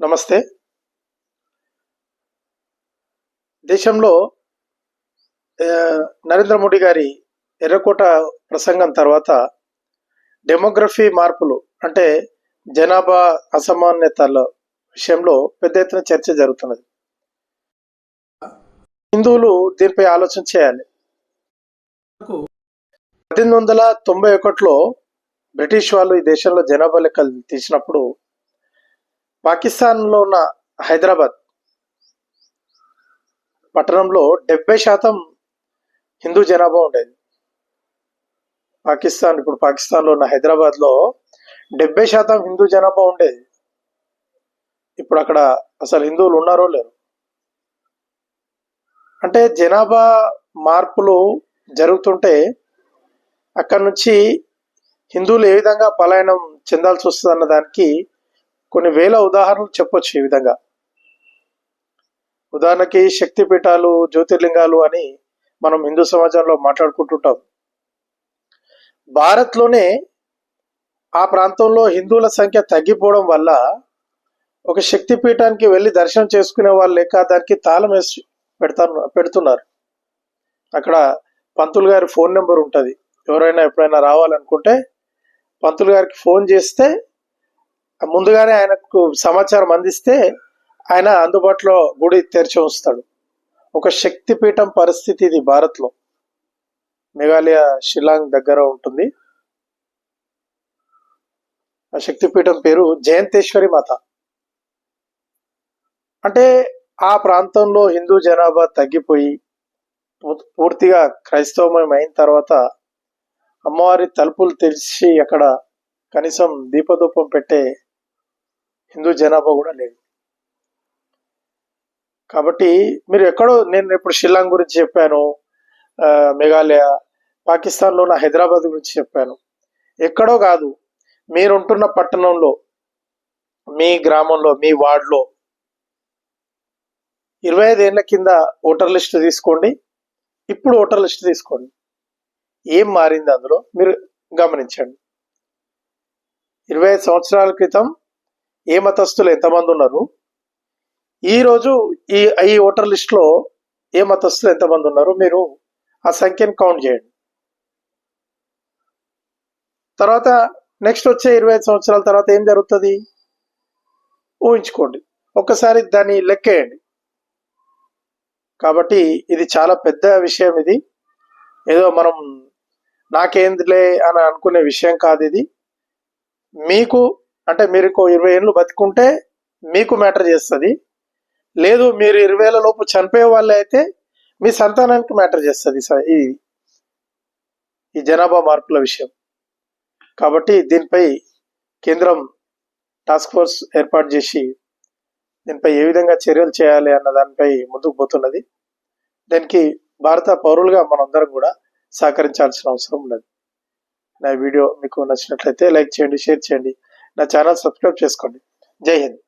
నమస్తే. దేశంలో నరేంద్ర మోడీ గారి ఎర్రకోట ప్రసంగం తర్వాత డెమోగ్రఫీ మార్పులు అంటే జనాభా అసమాన్యతల విషయంలో పెద్ద ఎత్తున చర్చ జరుగుతున్నది. హిందువులు దీనిపై ఆలోచన చేయాలి. పద్దెనిమిది వందల తొంభై ఒకటిలో బ్రిటిష్ వాళ్ళు ఈ దేశంలో జనాభా లెక్కలు తీసినప్పుడు పాకిస్తాన్లో ఉన్న హైదరాబాద్ పట్టణంలో డెబ్బై శాతం హిందూ జనాభా ఉండేది. పాకిస్తాన్ ఇప్పుడు పాకిస్తాన్లో ఉన్న హైదరాబాద్లో డెబ్బై శాతం హిందూ జనాభా ఉండేది. ఇప్పుడు అక్కడ అసలు హిందువులు ఉన్నారో లేరు. అంటే జనాభా మార్పులు జరుగుతుంటే అక్కడ నుంచి హిందువులు ఏ విధంగా పలాయనం చెందాల్సి వస్తుంది అన్న దానికి కొన్ని వేల ఉదాహరణలు చెప్పొచ్చు ఈ విధంగా. ఉదాహరణకి శక్తిపీఠాలు జ్యోతిర్లింగాలు అని మనం హిందూ సమాజంలో మాట్లాడుకుంటుంటాం. భారత్లోనే ఆ ప్రాంతంలో హిందువుల సంఖ్య తగ్గిపోవడం వల్ల ఒక శక్తి పీఠానికి వెళ్ళి దర్శనం చేసుకునే వాళ్ళు లేక దానికి తాళం వేసి పెడతారు పెడుతున్నారు. అక్కడ పంతులు గారి ఫోన్ నెంబర్ ఉంటుంది. ఎవరైనా ఎప్పుడైనా రావాలనుకుంటే పంతులు గారికి ఫోన్ చేస్తే ముందుగానే ఆయనకు సమాచారం అందిస్తే ఆయన అందుబాటులో గుడి తెరిచి ఉంచుతాడు. ఒక శక్తిపీఠం పరిస్థితి ఇది భారత్లో. మేఘాలయ షిలాంగ్ దగ్గర ఉంటుంది. ఆ శక్తిపీఠం పేరు జయంతేశ్వరి మాత. అంటే ఆ ప్రాంతంలో హిందూ జనాభా తగ్గిపోయి పూర్తిగా క్రైస్తవమయం అయిన తర్వాత అమ్మవారి తలుపులు తెరిచి అక్కడ కనీసం దీపదూపం పెట్టే హిందూ జనాభా కూడా లేదు. కాబట్టి మీరు ఎక్కడో నేను ఇప్పుడు షిల్లాంగ్ గురించి చెప్పాను మేఘాలయ పాకిస్తాన్లో ఉన్న హైదరాబాద్ గురించి చెప్పాను. ఎక్కడో కాదు మీరుంటున్న పట్టణంలో మీ గ్రామంలో మీ వార్డులో ఇరవై ఐదేళ్ళ కింద ఓటర్ లిస్ట్ తీసుకోండి. ఇప్పుడు ఓటర్ లిస్ట్ తీసుకోండి. ఏం మారింది అందులో? మీరు గమనించండి. ఇరవై ఐదు సంవత్సరాల క్రితం ఏ మతస్థులు ఎంతమంది ఉన్నారు? ఈరోజు ఈ ఈ ఓటర్ లిస్ట్లో ఏ మతస్థులు ఎంతమంది ఉన్నారు? మీరు ఆ సంఖ్యను కౌంట్ చేయండి. తర్వాత నెక్స్ట్ వచ్చే ఇరవై ఐదు సంవత్సరాల తర్వాత ఏం జరుగుతుంది? ఊహించుకోండి. ఒక్కసారి దాన్ని లెక్కేయండి. కాబట్టి ఇది చాలా పెద్ద విషయం ఇది. ఏదో మనం నాకేందిలే అని అనుకునే విషయం కాదు ఇది. మీకు అంటే మీరు ఇంకో ఇరవై ఏళ్ళు బతుకుంటే మీకు మ్యాటర్ చేస్తుంది. లేదు మీరు ఇరవై లోపు చనిపోయే వాళ్ళు అయితే మీ సంతానానికి మ్యాటర్ చేస్తుంది ఇది ఈ ఈ జనాభా మార్పుల విషయం. కాబట్టి దీనిపై కేంద్రం టాస్క్ ఫోర్స్ ఏర్పాటు చేసి దీనిపై ఏ విధంగా చర్యలు చేయాలి అన్న దానిపై ముందుకు పోతున్నది. దానికి భారత పౌరులుగా మనందరం కూడా సహకరించాల్సిన అవసరం ఉన్నది. నా వీడియో మీకు నచ్చినట్లయితే లైక్ చేయండి షేర్ చేయండి. నా ఛానల్ సబ్స్క్రైబ్ చేసుకోండి. జై హింద్.